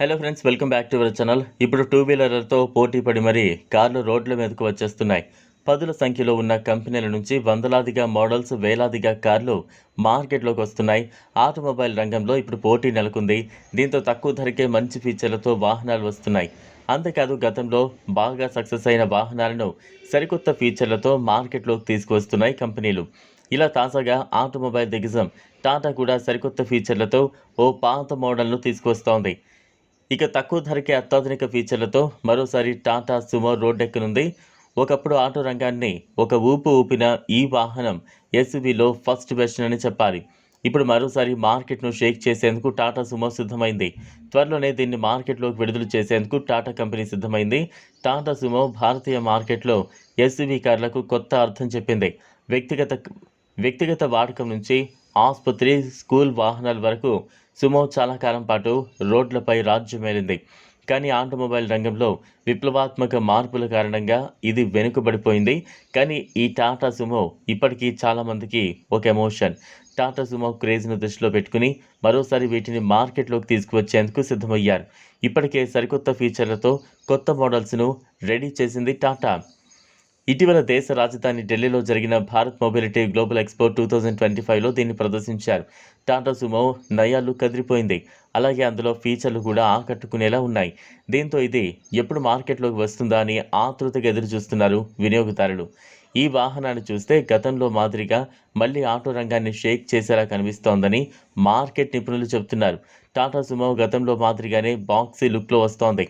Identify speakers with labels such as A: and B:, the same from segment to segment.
A: Hello friends welcome back to our channel. ఇప్పుడు two వీలర్లతో పోటీ పడి మరీ కార్లు రోడ్ల మీదకు వచ్చేస్తున్నాయి. పదుల సంఖ్యలో ఉన్న కంపెనీల నుంచి వందలాదిగా మోడల్స్ వేలాదిగా కార్లు మార్కెట్లోకి వస్తున్నాయి. ఆటోమొబైల్ రంగంలో ఇప్పుడు పోటీ నెలకొంది. దీంతో తక్కువ ధరకే మంచి ఫీచర్లతో వాహనాలు వస్తున్నాయి. అంతేకాదు గతంలో బాగా సక్సెస్ అయిన వాహనాలను సరికొత్త ఫీచర్లతో మార్కెట్లోకి తీసుకువస్తున్నాయి కంపెనీలు. ఇలా తాజాగా ఆటోమొబైల్ దిగ్గజం టాటా కూడా సరికొత్త ఫీచర్లతో ఓ పాత మోడల్ను తీసుకువస్తోంది. ఇక తక్కువ ధరకే అత్యాధునిక ఫీచర్లతో మరోసారి టాటా సుమో రోడ్డెక్కనుంది ఒకప్పుడు ఆటో రంగాన్ని ఒక ఊపు ఊపిన ఈ వాహనం ఎస్యూవీలో ఫస్ట్ వెర్షన్ అని చెప్పాలి. ఇప్పుడు మరోసారి మార్కెట్ను షేక్ చేసేందుకు టాటా సుమో సిద్ధమైంది. త్వరలోనే దీన్ని మార్కెట్లోకి విడుదల చేసేందుకు టాటా కంపెనీ సిద్ధమైంది. టాటా సుమో భారతీయ మార్కెట్లో ఎస్యూవీ కార్లకు కొత్త అర్థం చెప్పింది. వ్యక్తిగత వ్యక్తిగత వాడకం నుంచి ఆసుపత్రి స్కూల్ వాహనాల వరకు సుమో చాలా కాలం పాటు రోడ్లపై రాజ్యమేలింది కానీ ఆటోమొబైల్ రంగంలో విప్లవాత్మక మార్పుల కారణంగా ఇది వెనుకబడిపోయింది. కానీ ఈ టాటా సుమో ఇప్పటికీ చాలామందికి ఒక ఎమోషన్. టాటా సుమో క్రేజ్ను దృష్టిలో పెట్టుకుని మరోసారి వీటిని మార్కెట్లోకి తీసుకువచ్చేందుకు సిద్ధమయ్యారు. ఇప్పటికే సరికొత్త ఫీచర్లతో కొత్త మోడల్స్ను రెడీ చేసింది టాటా. ఇటీవల దేశ రాజధాని ఢిల్లీలో జరిగిన Bharat mobility global expo two thousand twenty ఫైవ్లో దీన్ని ప్రదర్శించారు. టాటా సుమో నయాలు కదిరిపోయింది. అలాగే అందులో ఫీచర్లు కూడా ఆకట్టుకునేలా ఉన్నాయి. దీంతో ఇది ఎప్పుడు మార్కెట్లోకి వస్తుందా అని ఆతృతగా ఎదురు చూస్తున్నారు వినియోగదారులు. ఈ వాహనాన్ని చూస్తే గతంలో మాదిరిగా మళ్ళీ ఆటో రంగాన్ని షేక్ చేసేలా కనిపిస్తోందని మార్కెట్ నిపుణులు చెబుతున్నారు. టాటా సుమో గతంలో మాదిరిగానే బాక్సీ లుక్లో వస్తోంది.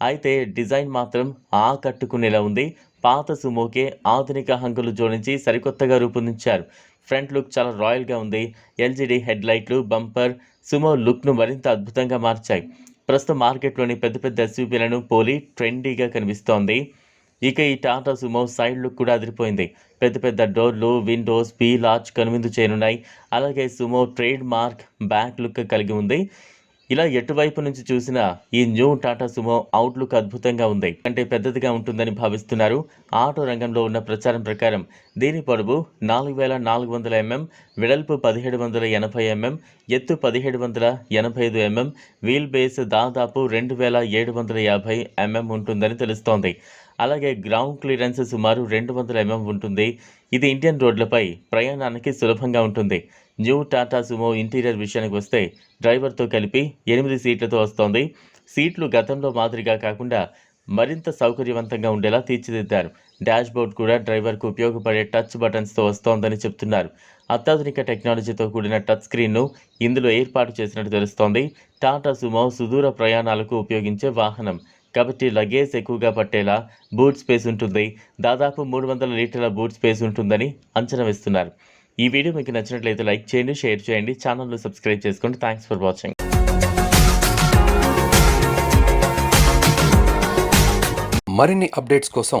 A: అయితే డిజైన్ మాత్రం ఆకట్టుకునేలా ఉంది. పాత సుమోకే ఆధునిక హంగులు జోడించి సరికొత్తగా రూపొందించారు. ఫ్రంట్ లుక్ చాలా రాయల్గా ఉంది. ఎల్జీడీ హెడ్ లైట్లు బంపర్ సుమో లుక్ను మరింత అద్భుతంగా మార్చాయి. ప్రస్తుతం మార్కెట్లోని పెద్ద పెద్ద ఎస్యూపీలను పోలి ట్రెండీగా కనిపిస్తోంది. ఇక ఈ టాటా సుమో సైడ్ లుక్ కూడా అదిరిపోయింది. పెద్ద పెద్ద డోర్లు విండోస్ పీ లార్జ్ కనువిందు చేయనున్నాయి. అలాగే Sumo trade mark back look కలిగి ఉంది. ఇలా ఎటువైపు నుంచి చూసినా ఈ న్యూ టాటా సుమో అవుట్లుక్ అద్భుతంగా ఉంది. అంటే పెద్దదిగా ఉంటుందని భావిస్తున్నారు. ఆటో రంగంలో ఉన్న ప్రచారం ప్రకారం దీని పొడవు నాలుగు వేల నాలుగు వందల ఎంఎం వెడల్పు పదిహేడు వందల ఎనభై ఎంఎం ఎత్తు పదిహేడు వందల ఎనభై ఐదు ఎంఎం వీల్ బేస్ దాదాపు రెండు వేల ఏడు వందల యాభై ఎంఎం ఉంటుందని తెలుస్తోంది. అలాగే గ్రౌండ్ క్లియరెన్స్ సుమారు రెండు వందల ఎంఎం ఉంటుంది. ఇది ఇండియన్ రోడ్లపై ప్రయాణానికి సులభంగా ఉంటుంది. న్యూ టాటా సుమో ఇంటీరియర్ విషయానికి వస్తే డ్రైవర్తో కలిపి ఎనిమిది సీట్లతో వస్తోంది. సీట్లు గతంలో మాదిరిగా కాకుండా మరింత సౌకర్యవంతంగా ఉండేలా తీర్చిదిద్దారు. బోర్డ్ కూడా డ్రైవర్కు ఉపయోగపడే టచ్ బటన్స్తో వస్తోందని చెప్తున్నారు. అత్యాధునిక టెక్నాలజీతో కూడిన టచ్ స్క్రీన్ను ఇందులో ఏర్పాటు చేసినట్టు తెలుస్తోంది. టాటా సుమో సుదూర ప్రయాణాలకు ఉపయోగించే వాహనం. కాబట్టి లగేజ్ ఎక్కువగా పట్టేలా బూట్ స్పేస్ ఉంటుంది. దాదాపు మూడు వందల లీటర్ల బూట్ స్పేస్ ఉంటుందని అంచనా వేస్తున్నారు. ఈ వీడియో మీకు నచ్చినట్లయితే లైక్ చేయండి షేర్ చేయండి ఛానల్ను సబ్స్క్రైబ్ చేసుకోండి. Thanks for watching.
B: మరిన్ని అప్డేట్స్ కోసం